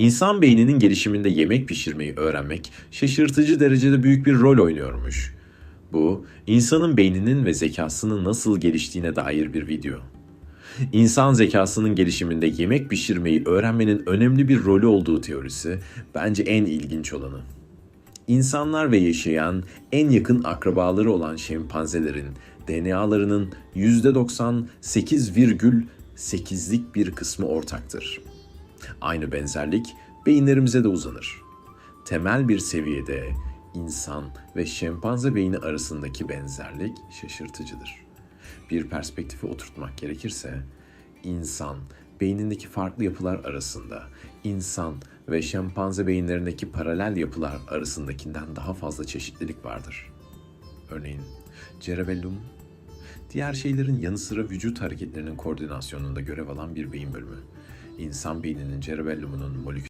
İnsan beyninin gelişiminde yemek pişirmeyi öğrenmek şaşırtıcı derecede büyük bir rol oynuyormuş. Bu, insanın beyninin ve zekasının nasıl geliştiğine dair bir video. İnsan zekasının gelişiminde yemek pişirmeyi öğrenmenin önemli bir rolü olduğu teorisi bence en ilginç olanı. İnsanlar ve yaşayan en yakın akrabaları olan şempanzelerin DNA'larının %98,8'lik bir kısmı ortaktır. Aynı benzerlik beyinlerimize de uzanır. Temel bir seviyede insan ve şempanze beyni arasındaki benzerlik şaşırtıcıdır. Bir perspektife oturtmak gerekirse, insan beynindeki farklı yapılar arasında insan ve şempanze beyinlerindeki paralel yapılar arasındakinden daha fazla çeşitlilik vardır. Örneğin cerebellum, diğer şeylerin yanı sıra vücut hareketlerinin koordinasyonunda görev alan bir beyin bölümü. İnsan beyninin cerebellumunun molekül